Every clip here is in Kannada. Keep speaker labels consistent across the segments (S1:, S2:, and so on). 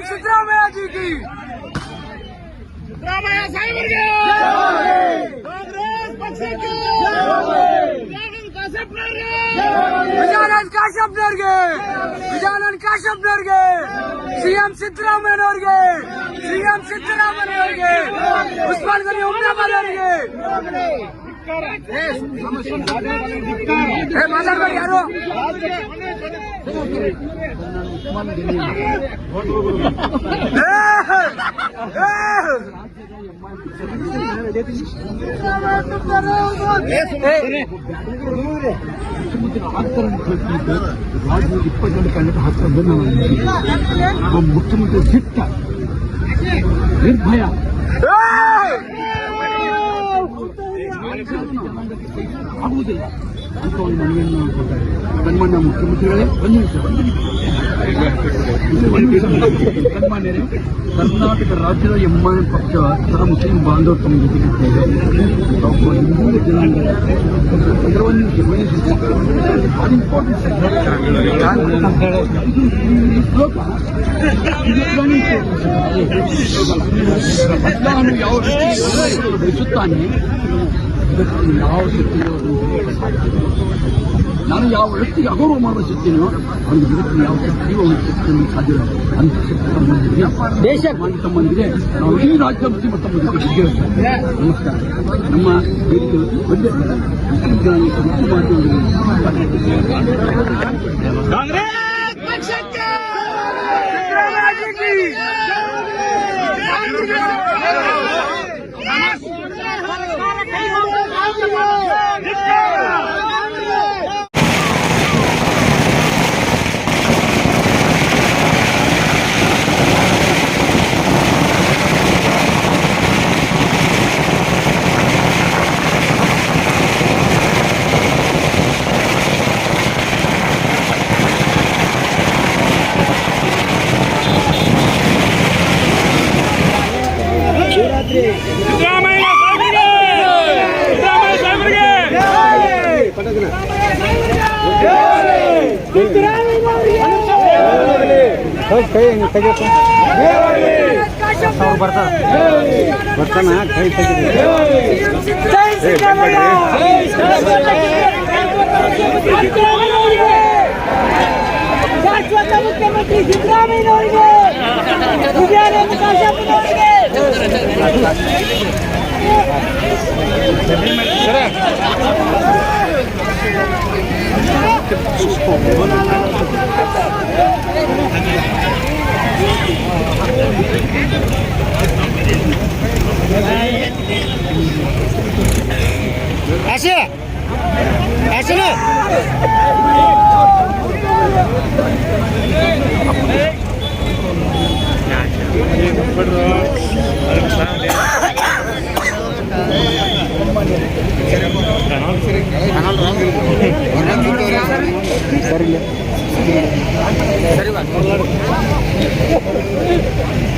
S1: जय सिद्धरामैया
S2: जी की सिद्धरामैया साहिब कांग्रेस पक्ष काश्यप नर्गे विजानंद काश्यप नर्गे सीएम नर्गे सीएम नर्गे गनी बनर्गे
S3: ರಾಜ್ಯದ ಇಪ್ಪತ್ತೆರಡು ಕ್ಯಾಂಡಿಡೇಟ್ ಹಾಕೊಂಡು ನಮ್ಮ ಮುಖ್ಯಮಂತ್ರಿ ಸಿಟ್ಟ ನಿರ್ಭಯ ಆಗುವುದಿಲ್ಲ ಅಂತ ಒಂದು ಮನವಿಯನ್ನು ಕೊಟ್ಟಾರೆ ಸನ್ಮಾನ್ಯ ಮುಖ್ಯಮಂತ್ರಿಗಳೇ ಒಂದು ನಿಮಿಷ ಕರ್ನಾಟಕ ರಾಜ್ಯದ ಎಂಐ ಪಕ್ಷ ಸಹ ಮುಸ್ಲಿಂ ಬಾಂಧವ ತಮ್ಮ ಒಬ್ಬ ಹಿಂದೂ ಜನಾಂಗ ಅದರ ಒಂದು ಇಂಪಾರ್ಟೆಂಟ್ ಯಾವ ರೀತಿ ಬಯಸುತ್ತಾನೆ ಇದಕ್ಕೆ ಯಾವ ಶಕ್ತಿಯೋ ಅದು ಸಾಧ್ಯವಿಲ್ಲ. ನಾನು ಯಾವ ವ್ಯಕ್ತಿಗೆ ಅಗೌರವ ಮಾಡುವ ಶಕ್ತಿನೋ ಅವನಿಗೆ ಜಗತ್ತಿನ ಯಾವ ಶಕ್ತಿಯೂ ಅವನ ಶಕ್ತಿಯನ್ನು ಸಾಧ್ಯವಿಲ್ಲ ಅಂತ ಶಕ್ತಿ ತಮ್ಮಲ್ಲಿದೆ ದೇಶ ತಮ್ಮಲ್ಲಿದೆ ನಾವು ಈ ರಾಜ್ಯ ಮುಸ್ಲಿಂ ತಮ್ಮ ಜೊತೆ ಇದ್ದೇವೆ ನಮಸ್ಕಾರ ನಮ್ಮ ವೇದಿಕೆ ಒಂದೇ ಮುಸ್ಲಿಂ ಜನಾಂಗಕ್ಕೆ ಮುಖ್ಯ ಮಾಧ್ಯಮದಲ್ಲಿ
S1: ಕಾಂಗ್ರೆಸ್ ಪಕ್ಷಕ್ಕೆ
S2: ಸಿದ್ದರಾಮಯ್ಯ
S1: ಸಿದ್ದರಾಮಯ್ಯ
S3: ಬರ್ತಾನ? ಕೈ ತೆಗೆದು.
S2: ಜೈ ಸಿದ್ದರಾಮಯ್ಯ
S4: ಶಾಶ್ವತ ಮುಖ್ಯಮಂತ್ರಿ ऐसे ऐसे ना।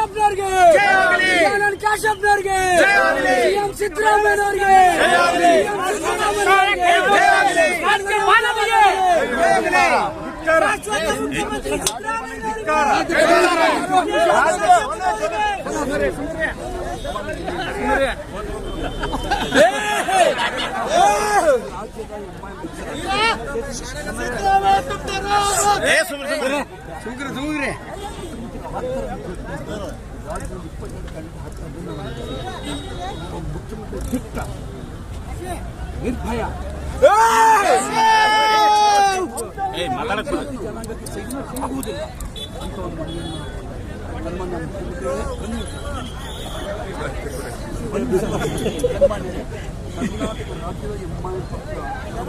S1: ವಿಜಯಾನಂದ್
S2: ಕಾಶ್ಯಪ್ನವ್ರಿಗೆ ವಿಜಯಾನಂದ್ ಕಾಶ್ಯಪ್ನವ್ರಿಗೆ ಸಿಎಂ ಸಿದ್ದರಾಮಯ್ಯನವ್ರಿಗೆ ಸಿಎಂ ಸಿದ್ದರಾಮಯ್ಯನವ್ರಿಗೆ ರಾಜ್ಯ ಮಾನವರಿಗೆ ಶಾಶ್ವತ ಮುಖ್ಯಮಂತ್ರಿ
S3: ನಿರ್ಭಯ ಆಗುವುದಿಲ್ಲ ಅಂತ ಒಂದು ಮನವಿಯನ್ನು ಸನ್ಮಾನ್ಯ ಮುಖ್ಯಮಂತ್ರಿಗಳೇ ಒಂದು ನಿಮಿಷ. ಒಂದು ನಿಮಿಷ. ಸನ್ಮಾನ್ಯ ಕರ್ನಾಟಕ ರಾಜ್ಯದ ಎಮ್ಮಾಯಿ ಪಕ್ಷ ಯಾವ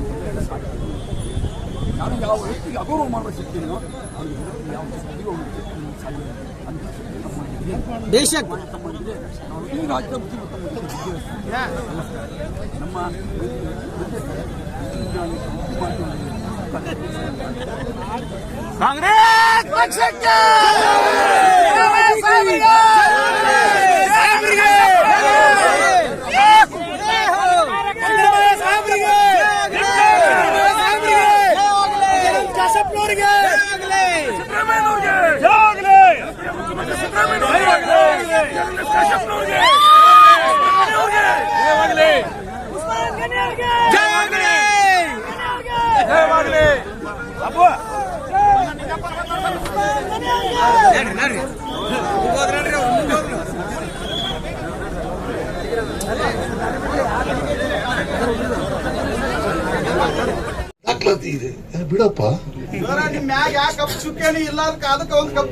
S3: ವ್ಯಕ್ತಿಗೆ ಅಗೌರವ ಮಾಡುವ ಶಕ್ತಿಯನ್ನು ಅವರಿಗೆ ಯಾವ ಶಕ್ತಿಗೂ ಅವನಿಗೆ ಶಕ್ತಿಯನ್ನು ಸಾಧ್ಯ ಇಲ್ಲ. ಅಂತ ಶಕ್ತಿ ನಮ್ಮಲ್ಲಿದೆ.
S2: ದೇಶಕ್ಕೆ
S3: ನಮ್ಮಲ್ಲಿದೆ. ನಾವು ಈ ರಾಜ್ಯದ ಮುಖ್ಯಮಂತ್ರಿ ನಮ್ಮ
S1: ಕಾಂಗ್ರೆಸ್ ಪಕ್ಷಕ್ಕೆ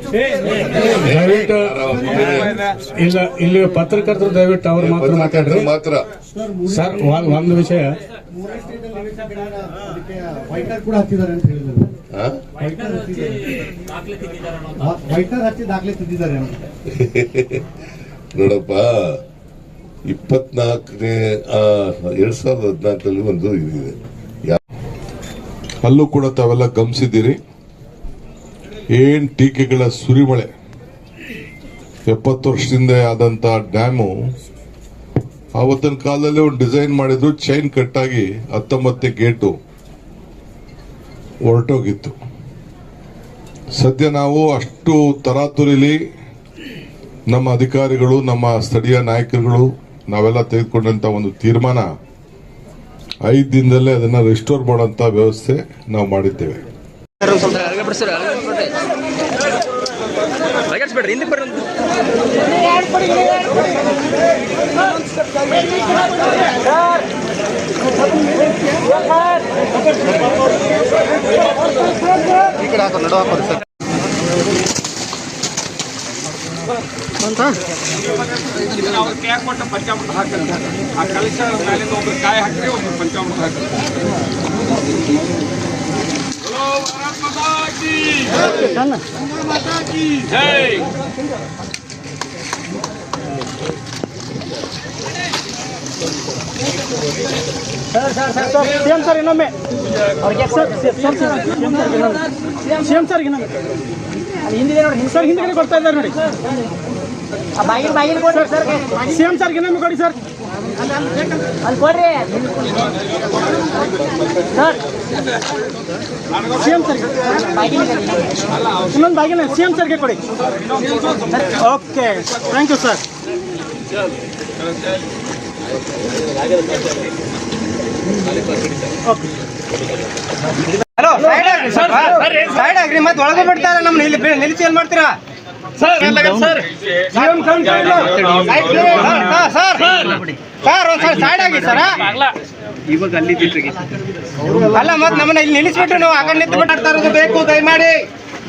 S1: ಚುಕ್ಕಿ
S5: ದಯವಿಟ್ಟು ಇಲ್ಲ ಇಲ್ಲಿ ಪತ್ರಕರ್ತರು ದಯವಿಟ್ಟು ಅವ್ರು ಮಾತ್ರ ಮಾತಾಡ್ರಿ.
S6: ಮಾತ್ರ.
S5: ಸರ್ ಒಂದು ವಿಷಯ.
S7: ವೈಟರ್ ಕೂಡ ಹಚ್ಚಿದ್ದಾರೆ ಅಂತ ಹೇಳಿದ್ರು.
S6: ಆ?
S7: ವೈಟರ್ ಹಚ್ಚಿ ದಾಖಲೆ ತಿದ್ದಿದ್ದಾರೆ
S6: ನೋಡಪ್ಪ ಇಪ್ಪತ್ನಾಲ್ಕನೇ ಎರಡ್ ಸಾವಿರದ ಹದಿನಾಲ್ಕರಲ್ಲಿ ಒಂದು ಇದಿದೆ. ಯಾ- ಅಲ್ಲೂ ಕೂಡ ತಾವೆಲ್ಲ ಗಮನಿಸಿದ್ದೀರಿ? ಏನ್ ಟೀಕೆಗಳ ಸುರಿಮಳೆ? ಎಪ್ಪತ್ತು ವರ್ಷದಿಂದ ಆದಂತ ಡ್ಯಾಮು ಆವತ್ತಿನ ಕಾಲದಲ್ಲಿ ಒಂದು ಡಿಸೈನ್ ಮಾಡಿದ್ರು ಚೈನ್ ಕಟ್ಟಾಗಿ ಹತ್ತೊಂಬತ್ತನೇ ಗೇಟು. ಹೊರಟೋಗಿತ್ತು. ಸದ್ಯ ನಾವು ಅಷ್ಟು ತರಾತುರಿಲಿ ನಮ್ಮ ಅಧಿಕಾರಿಗಳು, ನಮ್ಮ ಸ್ಥಳೀಯ ನಾಯಕರುಗಳು, ನಾವೆಲ್ಲ ತೆಗೆದುಕೊಂಡಂತ ಒಂದು ತೀರ್ಮಾನ, ಐದು ದಿನದಲ್ಲೇ ಅದನ್ನ ರಿಸ್ಟೋರ್ ಮಾಡೋಂಥ ವ್ಯವಸ್ಥೆ ನಾವು ಮಾಡಿದ್ದೇವೆ.
S8: ಬಗೆಹರಿಸ್ಬೇಡ್ರಿ ಹಿಂದಕ್ಕೆ ಬರ್ರಿ ಒಂದು.
S1: ಅವ್ರ ಕೈ ಕೊಟ್ಟ ಪಂಚಾಮೃತ ಹಾಕಂತ ಆ ಕಲಶ ಮೇಲಿಂದ ಒಬ್ರು ಕಾಯಿ ಹಾಕ್ರಿ ಒಬ್ರು ಪಂಚಾಮೃತ ಹಾಕ್ರಿ sir sir sir sir C
S4: M sir ಇನ್ನೊಮ್ಮೆ ಅವ್ರಿಗೆ sir sir C M sir ಇನ್ನೊಮ್ಮೆ ಹಿಂದಿದೆ ನೋಡಿ ಸರ್ ಹಿಂದಿಗೆ ಕೊಡ್ತಾ ಇದ್ದಾರೆ ನೋಡಿ ಬಾಗಿಲು ಬಾಗಿಲು ಕೊಡ್ರಿ ಸರ್ ಸಿ ಎಂ ಸರ್ ಇನ್ನೊಮ್ಮೆ ಕೊಡಿ ಸರ್ ಅಲ್ಲಿ ಕೊಡ್ರಿ ಸರ್ ಸಿ ಎಂ ಸರ್ ಇನ್ನೊಂದು ಬಾಗಿಲು ಸಿ ಎಂ ಸರ್ಗೆ ಕೊಡಿ okay thank you sir
S8: hello side agri sir side ಆಗ್ರಿ ಮತ್ತೆ ಒಳಗೆ ಬಿಡ್ತಾರೆ ನಮ್ನ ಇಲ್ಲಿ ನಿಲ್ಸಿ ನಿಲ್ಲಿಸಿ ಏನ್ ಮಾಡ್ತೀರಾ? ಸರ್ ಸರ್ ಸರ್ ಸರ್ ಒಂದ್ ಸರ್ ಸೈಡ್ ಆಗಿ ಸರ್ ಇವಾಗ ಅಲ್ಲಿ ಅಲ್ಲ ಮತ್ತೆ ನಮ್ಮನ್ನ ಇಲ್ಲಿ ನಿಲ್ಲಿಸ್ಬಿಟ್ಟು ನಾವು. ಆಗ ಕಡೆ ನಿಂತು ಬಿಟ್ಟಾಡ್ತಾ ಇರೋದು ಬೇಕು ದಯಮಾಡಿ.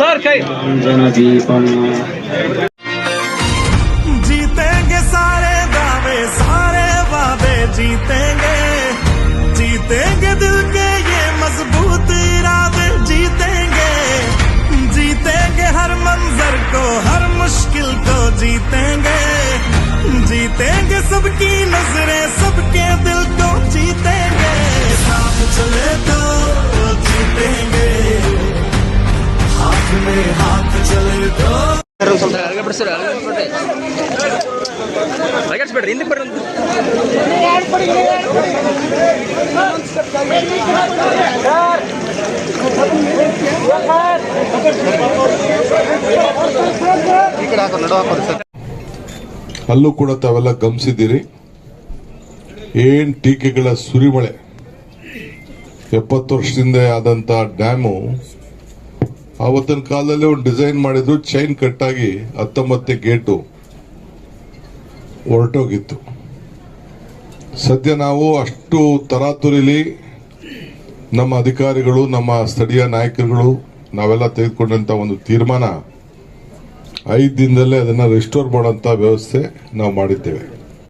S8: सर
S9: कई
S1: जीतेंगे सारे दावे, सारे वादे जीतेंगे। जीतेंगे दिल के ये मज़बूत इरादे, जीतेंगे। जीतेंगे हर मंजर को, हर मुश्किल को जीतेंगे। जीतेंगे सबकी नज़रें, सबके दिल को जीतेंगे। साथ चले तो
S6: ಅಲ್ಲೂ ಕೂಡ ತಾವೆಲ್ಲ ಗಮನಿಸಿದ್ದೀರಿ? ಏನ್ ಟೀಕೆಗಳ ಸುರಿಮಳೆ? ಎಪ್ಪತ್ತು ವರ್ಷದಿಂದ ಆದಂತ ಡ್ಯಾಮು ಆವತ್ತಿನ ಕಾಲದಲ್ಲಿ ಒಂದು ಡಿಸೈನ್ ಮಾಡಿದ್ರು ಚೈನ್ ಕಟ್ಟಾಗಿ ಹತ್ತೊಂಬತ್ತನೇ ಗೇಟು ಹೊರಟೋಗಿತ್ತು. ಸದ್ಯ ನಾವು ಅಷ್ಟು ತರಾತುರಿಲಿ ನಮ್ಮ ಅಧಿಕಾರಿಗಳು, ನಮ್ಮ ಸ್ಥಳೀಯ ನಾಯಕರುಗಳು ನಾವೆಲ್ಲ ತೆಗೆದುಕೊಂಡಂತ ಒಂದು ತೀರ್ಮಾನ ಐದು ದಿನದಲ್ಲೇ ಅದನ್ನ ರಿಸ್ಟೋರ್ ಮಾಡೋಂಥ ವ್ಯವಸ್ಥೆ ನಾವು ಮಾಡಿದ್ದೇವೆ.